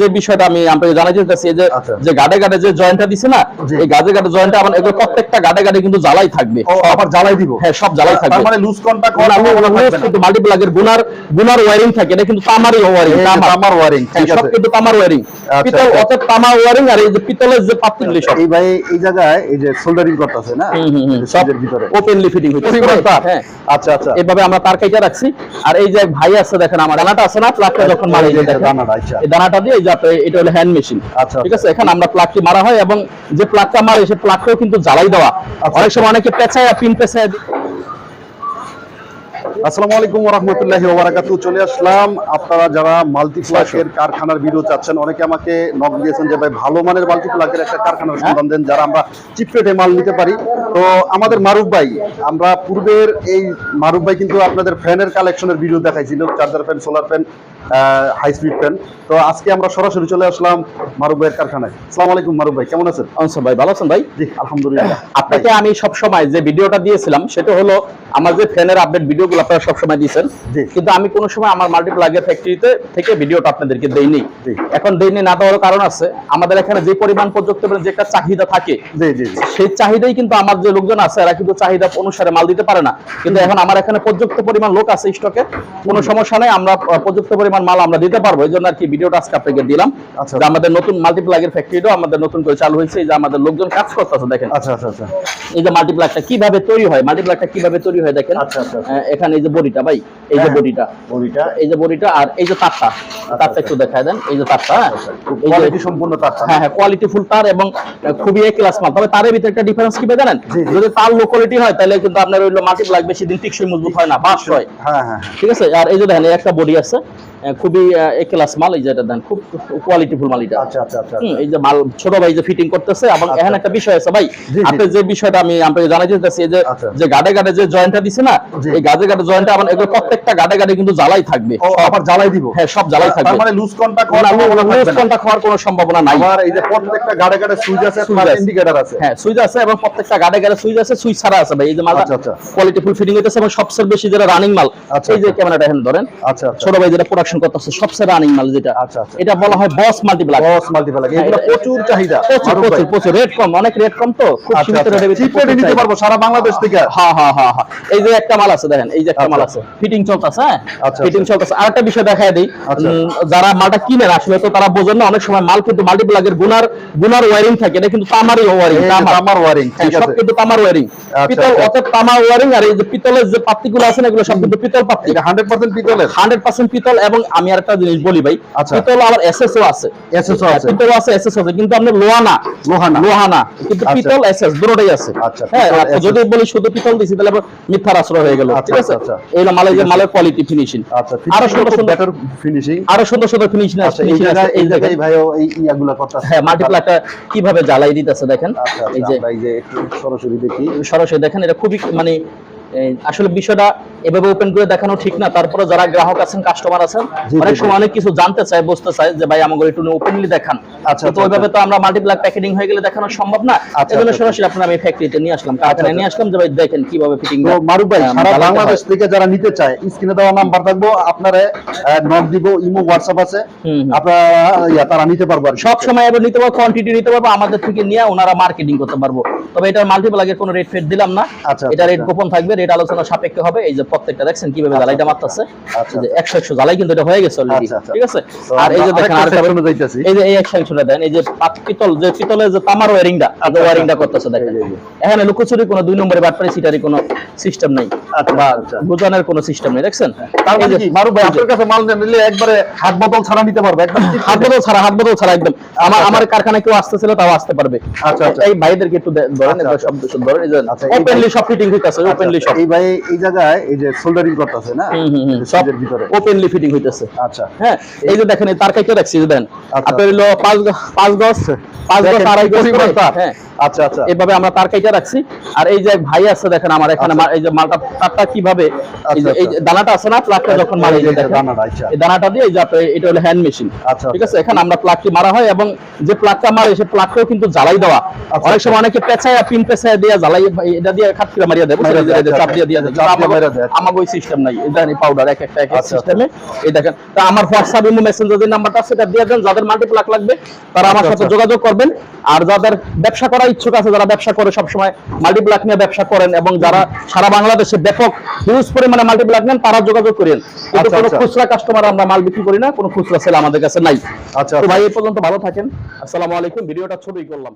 যে বিষয়টা আমি আপনাকে জানাতে চাচ্ছি যে আচ্ছা। যে গাডে গাডে যে জয়েন্টটা দিছে না এই গাডে গাডে জয়েন্টটা আমার এগুলো প্রত্যেকটা গাডে গাডে কিন্তু জ্বালাই থাকবে। আবার জ্বালাই দিব? হ্যাঁ সব জ্বালাই থাকবে। তার মানে লুজ কন্টাক্ট কিন্তু মাল্টিপ্লাগের গুনার গুনার ওয়ারিং থাকে এটা কিন্তু তামারই আমার ওয়ারিং হ্যাঁ, সব কিন্তু তামার ওয়ারিং আচ্ছা, পিতল আচ্ছা। অর্থাৎ তামা ওয়ারিং আর এই যে পিতলের যে পাতিগুলি সব। এই ভাই এই জায়গায় এই যে সোল্ডারিং করতেছে না? সব ভিতরে। ওপেনলি ফিটিং হচ্ছে? হ্যাঁ। আচ্ছা আচ্ছা। এভাবে আমরা তার কাইটা রাখছি। আর এই যে ভাই আছে দেখেন আমার দানাটা আছে না প্লাগটা যখন মারে দানাটা, আচ্ছা। এই দানাটা দিয়ে এটা হলো হ্যান্ড মেশিন আচ্ছা, ঠিক আছে? এখানে আমরা প্লাগটি মারা হয় এবং যে প্লাগটা মারে সে প্লাগটাও কিন্তু জ্বালাই দেওয়া। আচ্ছা। অনেক সময় অনেকে পেঁচায় পিন পেঁচায় আসসালামু আলাইকুম ওরহমতুল্লাহি ওবারাকাতু চলে আসলাম। আপনারা যারা মাল্টিপ্লাকের কারখানার ভিডিও চাচ্ছেন অনেকে আমাকে নক দিয়েছেন যে ভাই ভালো মানের মাল্টিপ্লাকের একটা কারখানার সন্ধান দেন যারা আমরা চিপরেটে মাল নিতে পারি। তো আমাদের মারুফ ভাই আমরা পূর্বের এই মারুফ ভাই কিন্তু আপনাদের ফ্যানের কালেকশনের ভিডিও দেখাইছিল charger fan solar fan high speed fan তো আজকে আমরা সরাসরি চলে আসলাম মারুফ ভাইয়ের কারখানায়। আসসালামু আলাইকুম মারুফ ভাই কেমন আছেন? ভাই ভালো আছেন ভাই? জি আলহামদুলিল্লাহ। আপনাকে আমি সব সময় যে ভিডিওটা দিয়েছিলাম সেটা হলো আমার যে ফ্যানের আপডেট ভিডিওগুলো আপনারা সব সময় দিয়েছেন কিন্তু আমি কোনো সময় আমার মাল্টিপ্লাগের ফ্যাক্টরিতে থেকে ভিডিওটা আপনাদেরকে দেইনি। এখন দেইনি না দেওয়ার কারণ আছে। আমাদের এখানে যে পরিমাণ প্রযুক্তি যে একটা চাহিদা থাকে জি জি জি। সেই চাহিদাই কিন্তু আমার যে লোকজন আছে এরা কিন্তু চাহিদা অনুসারে মাল দিতে পারে না। কিন্তু এখন আমার এখানে পর্যাপ্ত পরিমাণ লোক আছে স্টকে কোনো সমস্যা নেই আমরা পর্যাপ্ত পরিমাণ মাল আমরা দিতে পারব। এই জন্য আর কি ভিডিওটা আজকে আপনাকে দিলাম। আচ্ছা। যে আমাদের নতুন মাল্টিপ্লাগের ফ্যাক্টরিটাও আমাদের নতুন করে চালু হয়েছে। এই যে আমাদের লোকজন কাজ করতেছে দেখেন। আচ্ছা আচ্ছা আচ্ছা। এই যে মাল্টিপ্লাগটা কীভাবে তৈরি হয় মাল্টিপ্লাগটা কীভাবে তৈরি হয় দেখেন। আচ্ছা, আচ্ছা, আচ্ছা। এখানে এই যে বডিটা ভাই এই যে হ্যাঁ। বডিটা। বড়িটা। এই যে বডিটা আর এই যে তারটা। তারটা আচ্ছা। একটু দেখায় দেন এই যে তারটা হ্যাঁ? এই যে সম্পূর্ণ তার হ্যাঁ হ্যাঁ কোয়ালিটি ফুল তার এবং খুবই এ ক্লাস মাল। তবে তারের ভিতরে একটা ডিফারেন্স কি জানেন। যদি তার লো কোয়ালিটি হয় তাহলে কিন্তু আপনার মাটি লাগবে বেশি দিন টিকসই মজবুত হয় না বাস হয়। হ্যাঁ হ্যাঁ ঠিক আছে? আর এই যে দেখেন একটা বডি আছে। খুবই ক্লাস মাল এই যে এটা দেন খুব কোয়ালিটি ফুল মাল এটা আচ্ছা আচ্ছা আচ্ছা এই যে মাল ছোট ভাই যে ফিটিং করতেছে এবং। এখানে একটা বিষয় আছে ভাই। আপনি যে বিষয়টা আমি আপনাকে জানাই দিতেছি যে। যে গাডে গাডে যে জয়েন্টটা দিছে না এই গাডে গাডে জয়েন্টটা আমার এগুলো প্রত্যেকটা গাডে গাডে কিন্তু জ্বালাই থাকবে আবার জ্বালাই দিব হ্যাঁ সব জ্বালাই থাকবে মানে লুজ কন্টাক্ট না, লুজ কন্টাক্ট হওয়ার কোনো সম্ভাবনা নাই আবার এই যে প্রত্যেকটা গাড়ে গাড়ে সুইচ আছে আছে। ইন্ডিকেটর আছে হ্যাঁ সুইচ আছে এবং প্রত্যেকটা গাড়ে গাড়ে সুইচ আছে সুইচ ছাড়া আছে ভাই এই যে মালটা আচ্ছা, আচ্ছা। কোয়ালিটি ফুল ফিটিং হইতেছে এবং সবচেয়ে বেশি যেটা রানিং মাল এই যে। ক্যামেরাটা এখন ধরেন আচ্ছা আচ্ছা ছোট ভাই যেটা প্রোডাকশন করতেছে সবচেয়ে রানিং মাল যেটা। আচ্ছা, আচ্ছা। এটা বলা হয় বস মাল্টিপ্লাগ বস মাল্টিপ্লাগ এগুলো হ্যাঁ, প্রচুর চাহিদা। প্রচুর প্রচুর প্রচুর। রেট কম অনেক রেট কম তো খুব আচ্ছা সীমিত ভিতরে চিপ রেটে নিতে পারব সারা বাংলাদেশ থেকে। হ্যাঁ হ্যাঁ হ্যাঁ হ্যাঁ। এই যে একটা মাল আছে দেখেন এই যে একটা। মাল আছে ফিটিং চলতেছে হ্যাঁ? আচ্ছা, ফিটিং। চলতেছে। আরেকটা বিষয় দেখায় দিই। যারা মালটা কিনেন আসলে তো তারা বোঝেন না অনেক সময় মাল কিন্তু মাল্টিপ্লাগের গুনার গুনার ওয়ারিং থাকে। এটা কিন্তু তামারই এই যে তামার। ওয়ারিং সব কিন্তু তামার আচ্ছা, পিতল। অর্থাৎ তামার ওয়ারিং আর এই যে পিতলের যে পাত্তিগুলো আছে না এগুলো সব কিন্তু পিতল পাত্তি এটা 100% পিতলের। হান্ড্রেড পার্সেন্ট পিতল এবং আমি আরেকটা জিনিস বলি ভাই আচ্ছা। পিতল আবার এসএসও আছে। হ্যাঁ, আছে। পিতল আছে এসএস আছে কিন্তু আপনার লোহা না লোহা না। লোহা না কিন্তু আচ্ছা। পিতল এসএস আছে। আচ্ছা, হ্যাঁ যদি বলি শুধু পিতল দিছি তাহলে আবার মিথ্যার আশ্রয় হয়ে গেল। ঠিক আছে। এই মালের যে মালের কোয়ালিটি ফিনিশিং আচ্ছা আরও সুন্দর সুন্দর বেটার ফিনিশিং আরও সুন্দর সুন্দর ফিনিশিং আছে এই জায়গায় এই জায়গায় ভাইও এই ইয়াগুলা করতেছে। হ্যাঁ মাল্টিপ্লাকটা কীভাবে জ্বালাই দিতেছে দেখেন। এই যে এই যে একটু সরাসরি দেখি। সরাসরি দেখেন এটা খুবই মানে আসলে বিষয়টা এভাবে ওপেন করে দেখানো ঠিক না। তারপরে যারা গ্রাহক আছেন কাস্টমার আছেন অনেক সময় অনেক কিছু জানতে চায় বুঝতে চায় যে ভাই আমাকে একটু ওপেনলি দেখান। আচ্ছা, কিন্তু আচ্ছা, ওইভাবে তো আমরা মাল্টিপ্লাক প্যাকেটিং হয়ে গেলে দেখানো সম্ভব না। আচ্ছা, এজন্য আচ্ছা, সরাসরি আপনার আমি ফ্যাক্টরিতে নিয়ে আসলাম। কারখানায় নিয়ে আসলাম যে ভাই দেখেন কীভাবে ফিটিং তো মারুফ ভাই সারা বাংলাদেশ থেকে যারা নিতে চায় স্ক্রিনে দেওয়া নাম্বার থাকব আপনারা নক দিব ইমো হোয়াটসঅ্যাপ আছে। আপনারা তারা নিতে পারব সব সময় এবার নিতে পারব কোয়ান্টিটি নিতে পারব আমাদের থেকে নিয়ে ওনারা মার্কেটিং করতে পারব। তবে এটার মাল্টিপ্লাগের কোনো রেট ফেট দিলাম না। আচ্ছা, এটা রেট আচ্ছা। গোপন থাকবে রেট আলোচনা সাপেক্ষে হবে। এই যে প্রত্যেকটা দেখছেন কীভাবে জ্বালাইটা মারতেছে। আচ্ছা, যে একশো একশো জ্বালাই কিন্তু এটা হয়ে গেছে অলরেডি আচ্ছা, আচ্ছা। ঠিক আছে? আর এই যে দেখেন। এই যে এই একশো একশোটা দেন এই যে পিতল যে পিতলের যে তামার ওয়ারিংটা ওয়ারিংটা করতেছে দেখেন। এখানে লুকোচুরি কোনো দুই নম্বরে বাটপারি সিটারি কোনো সিস্টেম নেই। আচ্ছা, বা আচ্ছা। গুজানের কোনো সিস্টেম নেই দেখছেন? এই মানে যে- কি? ভাই আপনার কাছে মাল নিলে একবারে হাত বোতল ছাড়া নিতে পারবে একদম হাত বদল ছাড়া হাত বদল ছাড়া একদম। আমার আমার কারখানায় কেউ আসতেছিল তাও আসতে পারবে। আচ্ছা, আচ্ছা। এই ভাইদেরকে একটু ধরেন আচ্ছা, আচ্ছা। ধরেন আচ্ছা, ওপেনলি সব ফিটিং হইতাছে ওপেনলি সব এই ভাই এই জায়গায় এই যে সোল্ডারিং করতেছে না? সব ভিতরে। ওপেনলি ফিটিং হইতাছে। আচ্ছা। হ্যাঁ এই যে দেখেন তার কাইতে রাখছি দেন। আচ্ছা। আপনার হলো পাঁচ পাঁচ গজ পাঁচ গজ আড়াই গজ। হ্যাঁ। আচ্ছা আচ্ছা। এইভাবে আমরা তার কাইটা রাখছি। আর এই যে ভাই আছে দেখেন আমার এখানে আচ্ছা। এই যে মালটা তারটা কীভাবে এই যে- আচ্ছা, যে দানাটা আছে না প্লাগটা যখন মারে এই যে এই যে দেখেন, দানাটা, আচ্ছা। এই দানাটা দিয়ে এই যে এটা হলো হ্যান্ড মেশিন আচ্ছা, ঠিক আছে? এখানে আমরা প্লাগটি মারা হয় এবং যে প্লাগটা মারে সেই প্লাগটাও কিন্তু জ্বালাই দেওয়া। আচ্ছা। অনেক সময় অনেকে পিন দিয়ে জ্বালাই এটা দিয়ে খাটকিরা মারিয়া দেয়। চাপ দিয়ে দিয়ে মারিয়া ওই সিস্টেম নাই। এই পাউডার এক একটা এক আচ্ছা, সিস্টেমে এই দেখেন তা আমার হোয়াটসঅ্যাপ ইমো মেসেঞ্জার যে নাম্বারটা সেটা দিয়ে দেন। যাদের মাল্টিপ্লাক লাগবে তারা আমার আচ্ছা, সাথে আচ্ছা। যোগাযোগ করবেন। আর যাদের ব্যবসা করার ইচ্ছুক আছে যারা ব্যবসা করে সবসময় মাল্টিপ্লাক নিয়ে ব্যবসা করেন এবং যারা সারা বাংলাদেশে ব্যাপক হিউজ পরিমাণে মাল্টিপ্লাক নেন তারা যোগাযোগ করেন। কিন্তু আচ্ছা, কোনো আচ্ছা। খুচরা কাস্টমার আমরা মাল বিক্রি করি না কোনো খুচরা সেল আমাদের কাছে নাই। আচ্ছা আচ্ছা। ভাই এই পর্যন্ত ভালো থাকেন। আসসালামু আলাইকুম ভিডিওটা ছবি করলাম।